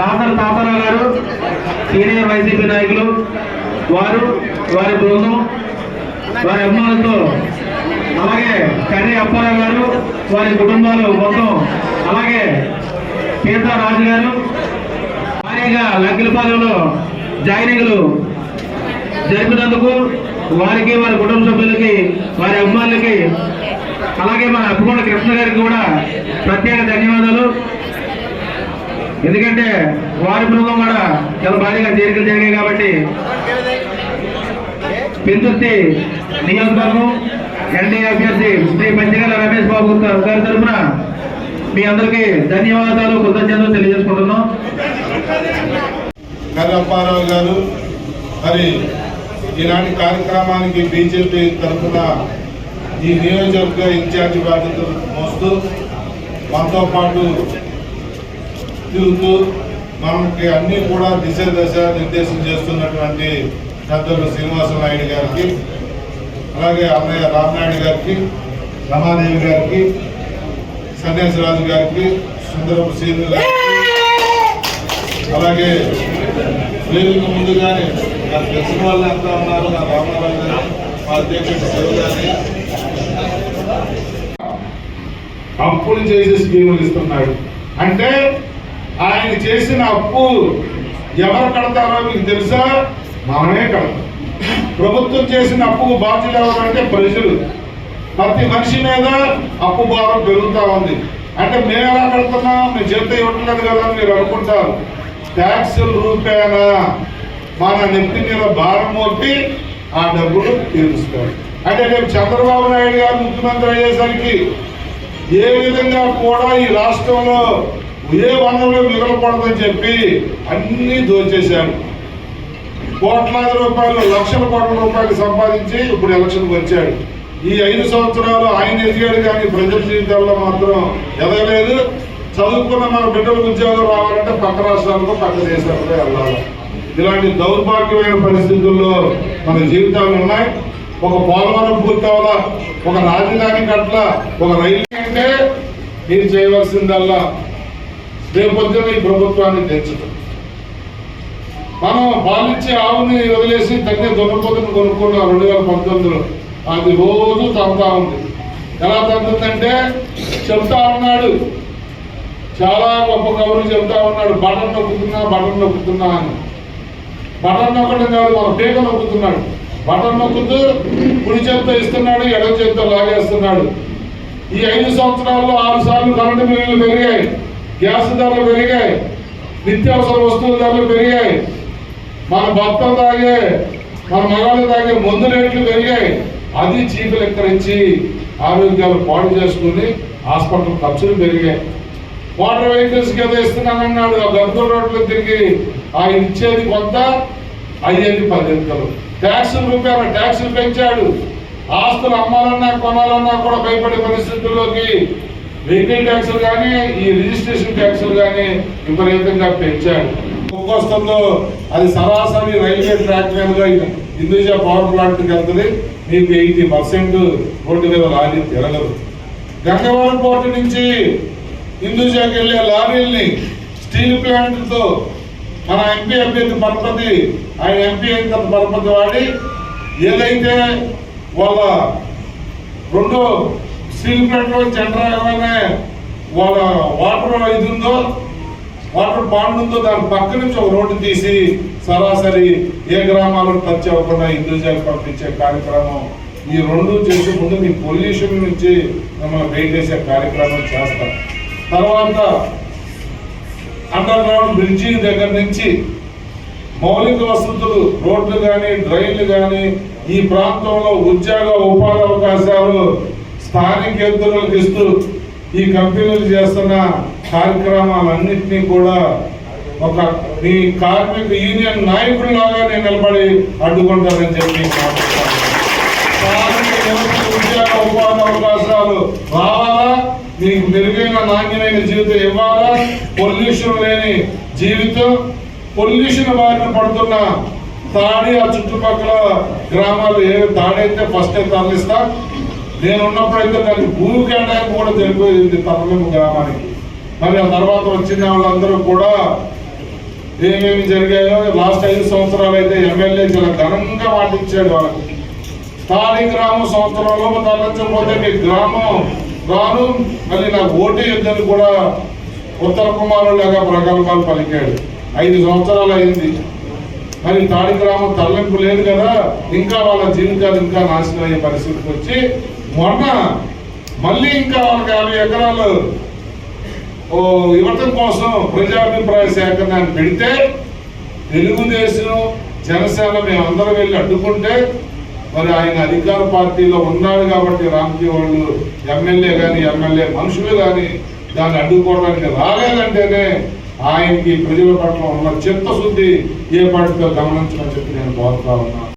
దాసర్ తాతారావు గారు senior YCP నాయకులు వారు వారి బృందం వారి అభిమానులతో అలాగే కర్రీ అప్పారావు గారు వారి కుటుంబాలు మొత్తం అలాగే పీతా రాజు గారు భారీగా లగ్గిలపాలెంలో జాయినింగ్లు జరిపినందుకు వారికి వారి కుటుంబ సభ్యులకి వారి అభిమానులకి అలాగే మన అప్పుకొండ కృష్ణ గారికి కూడా ప్రత్యేక ధన్యవాదాలు. ఎందుకంటే వారి బృందం కూడా చాలా భారీగా చేరికలు జరిగాయి కాబట్టి పెందుర్తి నియోజకవర్గం ఎన్డీఏ అభ్యర్థి శ్రీ పంచగల రమేష్ బాబు గారి తరఫున మీ అందరికీ ధన్యవాదాలు కృతజ్ఞతలు తెలియజేసుకుంటున్నాం. కర్రప్పారావు గారు మరి ఈనాటి కార్యక్రమానికి బీజేపీ తరఫున ఈ నియోజకవర్గ ఇన్ఛార్జి బాధ్యతలు మోస్తూ మనతో పాటు తిరుగుతూ మనకి అన్ని కూడా దిశ దశ నిర్దేశం చేస్తున్నటువంటి పెద్దలు శ్రీనివాస నాయుడు గారికి అలాగే అన్నయ్య రామనాయుడు గారికి రమాదేవి గారికి సన్యాసరాజు గారికి సుందరపు శ్రీను గారికి అలాగే వేదిక ముందుగానే నాకు తెలిసిన వాళ్ళు ఎంత ఉన్నారు నా రామారావు గారు మా అధ్యక్షుడు శివ గారి. అప్పులు చేసి స్కీములు ఇస్తున్నాడు. అంటే ఆయన చేసిన అప్పు ఎవరు కడతారో మీకు తెలుసా? మనమే కడతాం. ప్రభుత్వం చేసిన అప్పుకు బాధ్యులు ఎవరంటే ప్రజలు. ప్రతి మనిషి మీద అప్పు భారం పెరుగుతా ఉంది. అంటే మేము ఎలా కడుతున్నాం? మేము చేత ఇవ్వట్లేదు కదా మీరు అనుకుంటారు. ట్యాక్సుల రూపేనా? మన నెత్తి మీద భారం మోపి ఆ డబ్బులు తీరుస్తారు. అంటే రేపు చంద్రబాబు నాయుడు గారు ముఖ్యమంత్రి అయ్యేసరికి ఏ విధంగా కూడా ఈ రాష్ట్రంలో ఏ వనరులు మిగలకూడదని చెప్పి అన్నీ దోచేశారు. కోట్లాది రూపాయలు లక్షల కోట్ల రూపాయలు సంపాదించి ఇప్పుడు ఎలక్షన్కి వచ్చాడు. ఈ ఐదు సంవత్సరాలు ఆయన ఎదిగాడు కానీ ప్రజల జీవితాల్లో మాత్రం ఎదగలేదు. చదువుకున్న మన బిడ్డలకు ఉద్యోగం రావాలంటే పక్క రాష్ట్రాలకు పక్క దేశాలకు వెళ్ళాలి. ఇలాంటి దౌర్భాగ్యమైన పరిస్థితుల్లో మన జీవితాలు ఉన్నాయి. ఒక పోలవరం పూర్తి అవ్వాలా ఒక రాజధాని కట్ల ఒక రైలు అంటే మీరు చేయవలసిందల్లా రేపొద్దున ఈ ప్రభుత్వాన్ని తెచ్చడం మనం పాలిచ్చే ఆవుని వదిలేసి తగ్గే దొరకపోతుని కొనుక్కున్నాం రెండు వేల పంతొమ్మిదిలో. అది రోజు తగ్గుతూ ఉంది. ఎలా తగ్గుతుందంటే చెప్తా ఉన్నాడు. చాలా గొప్ప కబురు చెప్తా ఉన్నాడు. బటన్ నొక్కుతున్నా బటన్ నొక్కుతున్నా అని. బటన్ నొక్కడం కాదు మన పీక నొక్కుతున్నాడు. బటన్ నొక్కుతూ కుడి చేత్తో ఇస్తున్నాడు ఎడవ చేత్తో లాగేస్తున్నాడు. ఈ ఐదు సంవత్సరాల్లో ఆరు సార్లు కరెంటు బిల్లులు పెరిగాయి. గ్యాస్ ధరలు పెరిగాయి. నిత్యావసర వస్తువుల ధరలు పెరిగాయి. మన భర్తలు తాగే మన మగాళ్ళు తాగే మందు రేట్లు పెరిగాయి. అది చీఫ్ లెక్కరించి ఆరోగ్యాలు పాడు చేసుకుని హాస్పిటల్ ఖర్చులు పెరిగాయి. మోటార్ వెహికల్స్ కింద ఇస్తున్నానన్నాడు ఆ గర్భ రోడ్లు తిరిగి ఆయన ఇచ్చేది కొంత అయ్యేది పదింతలు ట్యాక్సులు రూపాయలు ట్యాక్సులు పెంచాడు. ఆస్తులు అమ్మాలన్నా కొనాలన్నా కూడా భయపడే పరిస్థితుల్లోకి వెహికల్ ట్యాక్సులు కానీ ఈ రిజిస్ట్రేషన్ ట్యాక్సులు కానీ విపరీతంగా పెంచాడు కుంభస్థంలో అది సరాసరి రైల్వే ట్రాక్ మీదుగా హిందూజా పవర్ ప్లాంట్కి వెళ్తుంది. మీకు ఎయిటీ పర్సెంట్ రోడ్డు మీద లారీ తిరగదు. గంగవరం పోర్టు నుంచి హిందూజాకి వెళ్ళే లారీల్ని స్టీల్ ప్లాంట్తో మన ఎంపీ అభ్యర్థి పరపతి ఆయన ఎంపీ అయిన పరపతి వాడి ఏదైతే వాళ్ళ రెండో స్టీల్ ప్లాంట్లో వాళ్ళ వాటర్ ఇది ఉందో వాటర్ బాండ్ ఉందో దాని పక్క నుంచి ఒక రోడ్డు తీసి సరాసరి ఏ గ్రామాలకు టచ్ అవ్వకుండా హిందూజాలు పంపించే కార్యక్రమం ఈ రెండు చేసే ముందు మీ పొల్యూషన్ నుంచి మిమ్మల్ని బయట చేసే కార్యక్రమం చేస్తాం. తర్వాత అండర్ గ్రౌండ్ బ్రిడ్జి దగ్గర నుంచి మౌలిక వసతులు రోడ్లు కానీ డ్రైన్లు కానీ ఈ ప్రాంతంలో ఉద్యోగ ఉపాధి అవకాశాలు స్థానికేతరులకు ఇస్తూ ఈ కంపెనీలు చేస్తున్న కార్యక్రమాలన్నింటినీ కూడా ఒక మీ కార్మిక యూనియన్ నాయకుడిలాగా నేను నిలబడి అడ్డుకుంటానని చెప్పి స్థానిక ఉద్యోగ ఉపాధి అవకాశాలు రావాలా? మీకు మెరుగైన నాణ్యమైన జీవితం ఇవ్వాలా? పొల్యూషన్ లేని జీవితం? పొల్యూషన్ బారిన పడుతున్న తాడి ఆ చుట్టుపక్కల గ్రామాలు ఏ తాడైతే ఫస్ట్ తరలిస్తా? నేను ఉన్నప్పుడైతే దానికి భూమి కేటాయింపు కూడా తెలిపోయింది తరలింపు గ్రామానికి. మరి ఆ తర్వాత వచ్చిన వాళ్ళందరూ కూడా ఏమేమి జరిగాయో లాస్ట్ ఐదు సంవత్సరాలు అయితే ఎమ్మెల్యే చాలా ఘనంగా వాటిచ్చాడు వాళ్ళకి. స్థానిక గ్రామం సంవత్సరంలో తరలించకపోతే మీ గ్రామం రాను మళ్ళీ నాకు ఓటు ఇద్దని కూడా ఉత్తర కుమారులాగా ప్రగల్భాలు పలికాడు. ఐదు సంవత్సరాలు అయింది. మరి తాడి గ్రామం తరలింపు లేదు కదా ఇంకా వాళ్ళ జీవితాలు ఇంకా నాశనం అయ్యే పరిస్థితికి వచ్చి మొన్న మళ్ళీ ఇంకా వాళ్ళకి యాభై ఎకరాలు ఓ ఇవ్వటం కోసం ప్రజాభిప్రాయ సేకరణాన్ని పెడితే తెలుగుదేశం జనసేన మేమందరం వెళ్ళి అడ్డుకుంటే మరి ఆయన అధికార పార్టీలో ఉన్నాడు కాబట్టి రామ్జీ వాళ్ళు ఎమ్మెల్యే కానీ ఎమ్మెల్యే మనుషులు కానీ దాన్ని అడ్డుకోవడానికి రాలేదంటేనే ఆయనకి ప్రజల పట్ల ఉన్న చిత్తశుద్ధి ఏ పార్టీతో గమనించమని చెప్పి నేను కోరుతా ఉన్నాను.